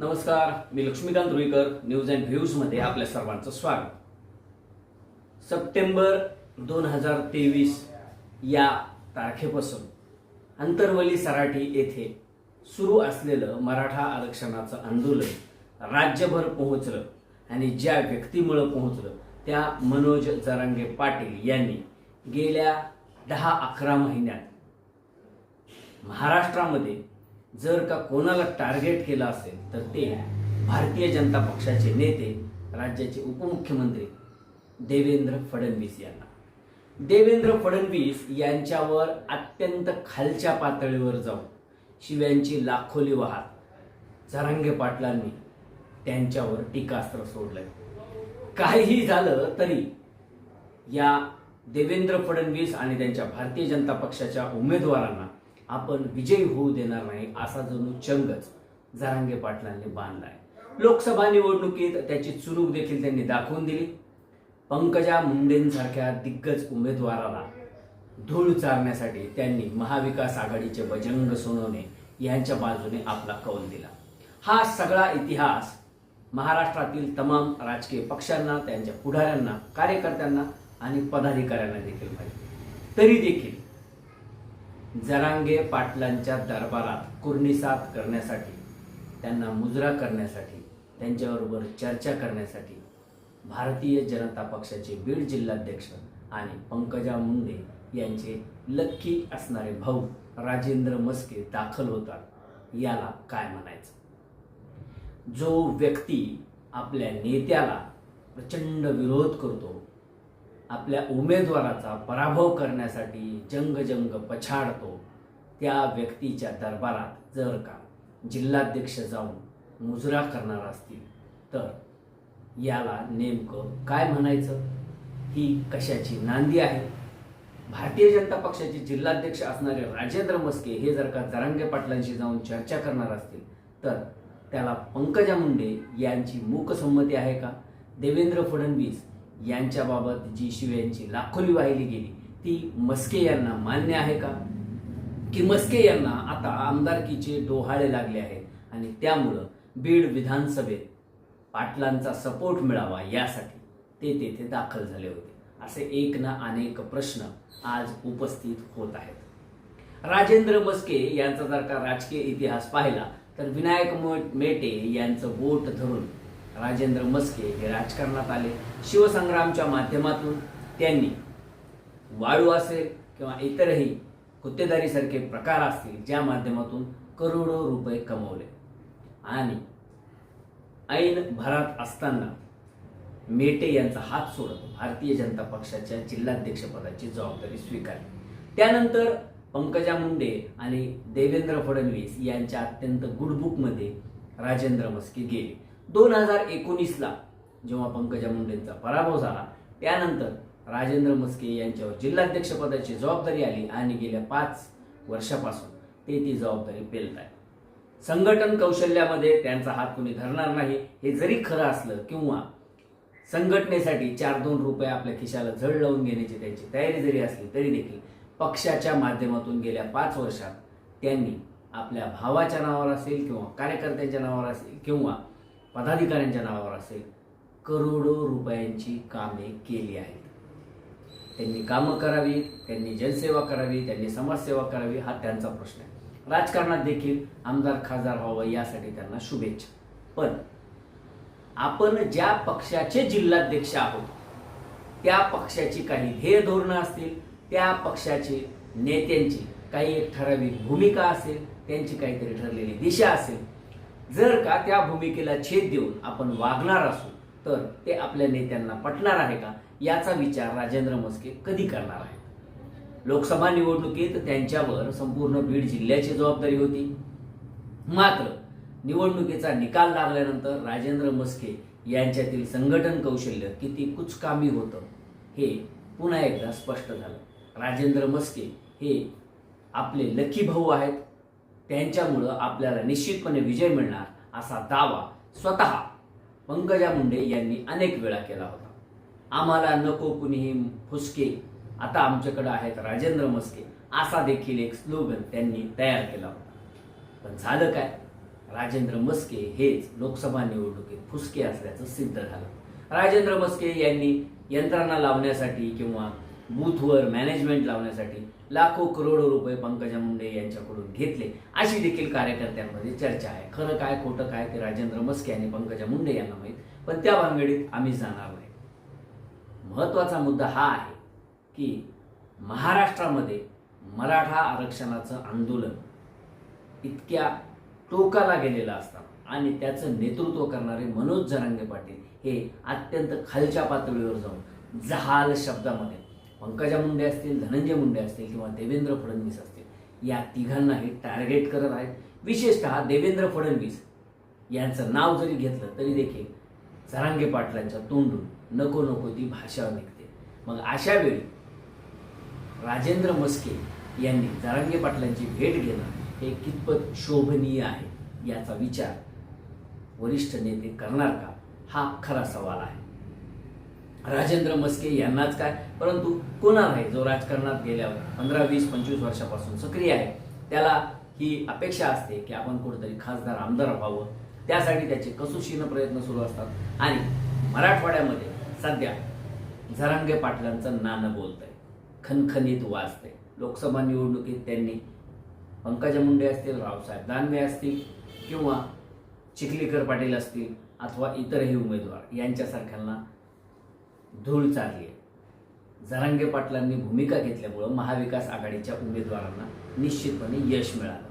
नमस्कार मी Laxmikant Ruikar news and व्ह्यूजमध्ये आपल्या सर्वांचं स्वागत. सप्टेंबर दोन हजार तेवीस या तारखेपासून अंतरवली सराठी येथे सुरू असलेलं मराठा आरक्षणाचं आंदोलन राज्यभर पोहोचलं आणि ज्या व्यक्तीमुळं पोहोचलं त्या मनोज जरांगे पाटील यांनी गेल्या दहा अकरा महिन्यात महाराष्ट्रामध्ये जर का कोणाला टार्गेट केलं असेल तर ते भारतीय जनता पक्षाचे नेते राज्याचे उपमुख्यमंत्री देवेंद्र फडणवीस यांना. देवेंद्र फडणवीस यांच्यावर अत्यंत खालच्या पातळीवर जाऊन शिव्यांची लाखोली वाहत जरांगे पाटलांनी त्यांच्यावर टीकास्त्र सोडलंय. काहीही झालं तरी या देवेंद्र फडणवीस आणि त्यांच्या भारतीय जनता पक्षाच्या उमेदवारांना आपण विजयी होऊ देणार नाही असा जणू चंगच जरांगे पाटलांनी बांधला आहे. लोकसभा निवडणुकीत त्याची चुरूक देखील त्यांनी दाखवून दिली. पंकजा मुंडेंसारख्या दिग्गज उमेदवाराला धूळ चारण्यासाठी त्यांनी महाविकास आघाडीचे बजरंग सोनवणे यांच्या बाजूने आपला कौल दिला. हा सगळा इतिहास महाराष्ट्रातील तमाम राजकीय पक्षांना त्यांच्या पुढाऱ्यांना कार्यकर्त्यांना आणि पदाधिकाऱ्यांना देखील माहिती तरी देखील जरांगे पाटलांच्या दरबारात कुर्निसात करण्यासाठी त्यांना मुजरा करण्यासाठी त्यांच्याबरोबर चर्चा करण्यासाठी भारतीय जनता पक्षाचे बीड जिल्हाध्यक्ष आणि पंकजा मुंडे यांचे लक्की असणारे भाऊ राजेंद्र मस्के दाखल होतात. याला काय म्हणायचं? जो व्यक्ती आपल्या नेत्याला प्रचंड विरोध करतो आपल्या उमेदवाराचा पराभव करण्यासाठी जंगजंग पछाडतो त्या व्यक्तीच्या दरबारात जर का जिल्हाध्यक्ष जाऊन मुजरा करणार असतील तर याला नेमकं काय म्हणायचं? ही कशाची नांदी आहे? भारतीय जनता पक्षाचे जिल्हाध्यक्ष असणारे राजेंद्र मस्के हे जर का जरांगे पाटलांशी जाऊन चर्चा करणार असतील तर त्याला पंकजा मुंडे यांची मूकसंमती आहे का? देवेंद्र फडणवीस यांच्याबाबत जी शिव्यांची लाखोली वाहिली गेली ती मस्के यांना मान्य आहे का? की मस्के यांना आता आमदारकीचे डोहाळे लागले आहेत आणि त्यामुळं बीड विधानसभेत पाटलांचा सपोर्ट मिळावा यासाठी ते तेथे दाखल झाले होते. असे एक ना अनेक प्रश्न आज उपस्थित होत आहेत. राजेंद्र मस्के यांचा जर का राजकीय इतिहास पाहिला तर विनायक मेटे यांचं बोट धरून राजेंद्र मस्के हे राजकारणात आले. शिवसंग्रामच्या माध्यमातून त्यांनी वाळू असेल किंवा इतरही गुत्तेदारीसारखे प्रकार असतील ज्या माध्यमातून करोडो रुपये कमवले. आणि ऐन भरात असताना मेटे यांचा हात सोडत भारतीय जनता पक्षाच्या जिल्हाध्यक्षपदाची जबाबदारी स्वीकारली. त्यानंतर पंकजा मुंडे आणि देवेंद्र फडणवीस यांच्या अत्यंत गुडबुकमध्ये राजेंद्र मस्के गेले. दोन हजार एकोणीसला जेव्हा पंकजा मुंडेंचा पराभव झाला त्यानंतर राजेंद्र मस्के यांच्यावर जिल्हाध्यक्षपदाची जबाबदारी आली आणि गेल्या पाच वर्षापासून ते ती जबाबदारी पेलत आहे संघटन कौशल्यामध्ये त्यांचा हात कोणी धरणार नाही हे जरी खरं असलं किंवा संघटनेसाठी चार दोन रुपये आपल्या खिशाला झळ लावून घेण्याची त्यांची तयारी जरी असली तरी देखील पक्षाच्या माध्यमातून गेल्या पाच वर्षात त्यांनी आपल्या भावाच्या नावावर असेल किंवा कार्यकर्त्यांच्या नावावर असेल किंवा पदाधिकाऱ्यांच्या नावावर असेल करोडो रुपयांची कामे केली आहेत. त्यांनी कामं करावी त्यांनी जनसेवा करावी त्यांनी समाजसेवा करावी हा त्यांचा प्रश्न आहे. राजकारणात देखील आमदार खासदार व्हावं यासाठी त्यांना शुभेच्छा. पण आपण ज्या पक्षाचे जिल्हाध्यक्ष आहोत त्या पक्षाची काही ध्येय धोरणं असतील त्या पक्षाचे नेत्यांची काही एक ठराविक भूमिका असेल त्यांची काहीतरी ठरलेली दिशा असेल जर का त्या भूमिकेला छेद देऊन आपण वागणार असू तर ते आपल्या नेत्यांना पटणार आहे का? याचा विचार राजेंद्र मस्के कधी करणार आहेत? लोकसभा निवडणुकीत त्यांच्यावर संपूर्ण बीड जिल्ह्याची जबाबदारी होती. मात्र निवडणुकीचा निकाल लागल्यानंतर राजेंद्र मस्के यांच्यातील संघटन कौशल्य किती कुचकामी होतं हे पुन्हा एकदा स्पष्ट झालं. राजेंद्र मस्के हे आपले लकी भाऊ आहेत. त्यांच्यामुळं आपल्याला निश्चितपणे विजय मिळणार असा दावा स्वतः पंकजा मुंडे यांनी अनेक वेळा केला होता. आम्हाला नको कुणीही फुसके. आता आमच्याकडे आहेत राजेंद्र मस्के. असा देखील एक स्लोगन त्यांनी तयार केला होता. पण झालं काय? राजेंद्र मस्के हेच लोकसभा निवडणुकीत फुसके असल्याचं सिद्ध झालं. राजेंद्र मस्के यांनी यंत्रणा लावण्यासाठी किंवा बूथवर मॅनेजमेंट लावण्यासाठी लाखो करोडो रुपये पंकजा मुंडे यांच्याकडून घेतले. अशी देखील कार्यकर्त्यांमध्ये चर्चा आहे. खरं काय खोटं काय ते राजेंद्र मस्के आणि पंकजा मुंडे यांना माहीत पण त्या भानगडीत आम्ही जाणार नाही. महत्त्वाचा मुद्दा हा आहे की महाराष्ट्रामध्ये मराठा आरक्षणाचं आंदोलन इतक्या टोकाला गेलेलं असताना आणि त्याचं नेतृत्व करणारे मनोज जरांगे पाटील हे अत्यंत खालच्या पातळीवर जाऊन जहाल शब्दामध्ये पंकजा मुंडे असतील धनंजय मुंडे असतील किंवा देवेंद्र फडणवीस असतील या तिघांनाही टार्गेट करत आहेत. विशेषतः देवेंद्र फडणवीस यांचं नाव जरी घेतलं तरी देखील सरांगे पाटलांच्या तोंडून नको नको ती भाषा निघते. मग अशा वेळी राजेंद्र मस्के यांनी जरांगे पाटलांची भेट घेणं हे कितपत शोभनीय आहे याचा विचार वरिष्ठ नेते करणार का? हा खरा सवाल आहे. राजेंद्र मस्के यांनाच काय? परंतु कोणाला आहे जो राजकारणात गेल्यावर पंधरा वीस पंचवीस वर्षापासून सक्रिय आहे? त्याला ही अपेक्षा असते की आपण कुठेतरी खासदार आमदार व्हावं. त्यासाठी त्याचे कसोशीनं प्रयत्न सुरू असतात. आणि मराठवाड्यामध्ये सध्या झरांगे पाटलांचं नाणं बोलतंय. खनखनीत वाजतंय. लोकसभा निवडणुकीत त्यांनी पंकजा मुंडे असतील रावसाहेब दानवे असतील किंवा चिखलीकर पाटील असतील अथवा इतरही उमेदवार यांच्यासारख्यांना धूळ चालली आहे. जरांगे पाटलांनी भूमिका घेतल्यामुळं महाविकास आघाडीच्या उमेदवारांना निश्चितपणे यश मिळालं.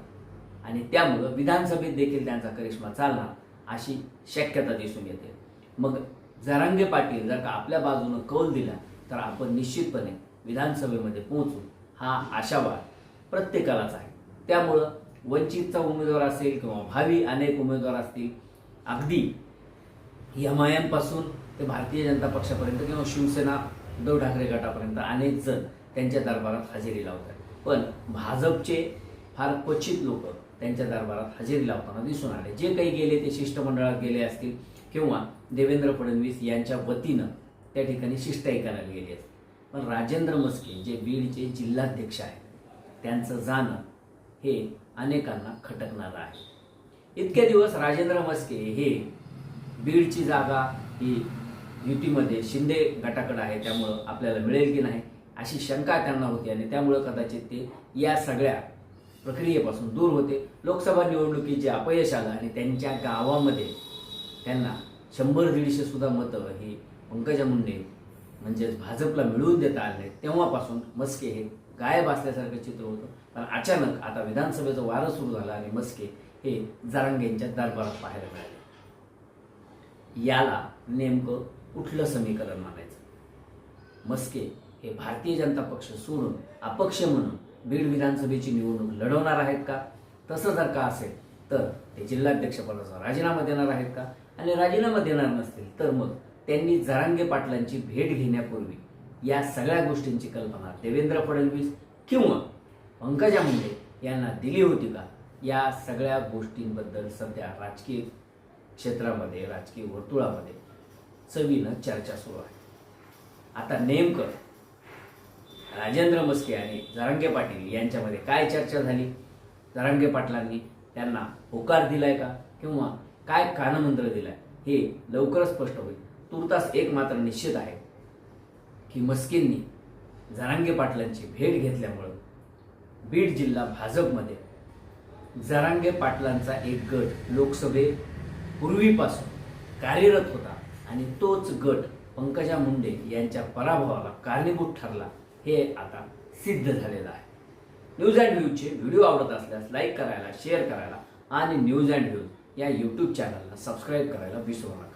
आणि त्यामुळं विधानसभेत देखील त्यांचा करिश्मा चालला अशी शक्यता दिसून येते. मग जरांगे पाटील जर का आपल्या बाजूनं कौल दिला तर आपण निश्चितपणे विधानसभेमध्ये पोहोचू हा आशावाद प्रत्येकालाच आहे. त्यामुळं वंचितचा उमेदवार असेल किंवा भावी अनेक उमेदवार असतील अगदी एम आय ते भारतीय जनता पक्षापर्यंत किंवा शिवसेना उद्धव ठाकरे गटापर्यंत अनेक जण त्यांच्या दरबारात हजेरी लावतात. पण भाजपचे फार क्वचित लोक त्यांच्या दरबारात हजेरी लावताना दिसून आले. जे काही गेले ते शिष्टमंडळात गेले असतील किंवा देवेंद्र फडणवीस यांच्या वतीनं त्या ठिकाणी शिष्टाई करायला गेली असतील पण राजेंद्र मस्के जे बीडचे जिल्हाध्यक्ष आहेत त्यांचं जाणं हे अनेकांना खटकणारं आहे. इतके दिवस राजेंद्र मस्के हे बीडची जागा ही युतीमध्ये शिंदे गटाकडे आहे त्यामुळं आपल्याला मिळेल की नाही अशी शंका त्यांना होती आणि त्यामुळं कदाचित ते या सगळ्या प्रक्रियेपासून दूर होते. लोकसभा निवडणुकीचे अपयश आलं आणि त्यांच्या गावामध्ये त्यांना शंभर दीडशे सुद्धा मतं हे पंकजा मुंडे म्हणजेच भाजपला मिळवून देता आले नाहीत. तेव्हापासून मस्के हे गायब असल्यासारखं चित्र होतं. पण अचानक आता विधानसभेचं वारं सुरू झालं आणि मस्के हे जरांगेंच्या दरबारात पाहायला मिळाले. याला नेमकं कुठलं समीकरण मानायचं मस्के हे भारतीय जनता पक्ष सोडून अपक्ष म्हणून बीड विधानसभेची निवडणूक लढवणार आहेत का? तसं जर का असेल तर ते जिल्हाध्यक्षपदाचा राजीनामा देणार आहेत का? आणि राजीनामा देणार नसतील तर मग त्यांनी जरांगे पाटलांची भेट घेण्यापूर्वी या सगळ्या गोष्टींची कल्पना देवेंद्र फडणवीस किंवा पंकजा मुंडे यांना दिली होती का? या सगळ्या गोष्टींबद्दल सध्या राजकीय क्षेत्रामध्ये राजकीय वर्तुळामध्ये चवीनं चर्चा सुरू आहे. आता नेमकं राजेंद्र मस्के आणि जरांगे पाटील यांच्यामध्ये काय चर्चा झाली? जरांगे पाटलांनी त्यांना होकार दिलाय का? किंवा काय कानमंत्र दिलाय? हे लवकरच स्पष्ट होईल. तुर्तास एक मात्र निश्चित आहे की मस्केंनी जरांगे पाटलांची भेट घेतल्यामुळं बीड जिल्हा भाजपमध्ये जरांगे पाटलांचा एक गट लोकसभेपूर्वीपासून कार्यरत होता. आणि तोच गट पंकजा मुंडे यांच्या पराभवाला कारणीभूत ठरला हे आता सिद्ध झालेलं आहे. न्यूज अँड व्ह्यूजचे व्हिडिओ आवडत असल्यास लाईक करायला शेअर करायला आणि न्यूज अँड व्ह्यूज या यूट्यूब चॅनलला सबस्क्राईब करायला विसरू नका.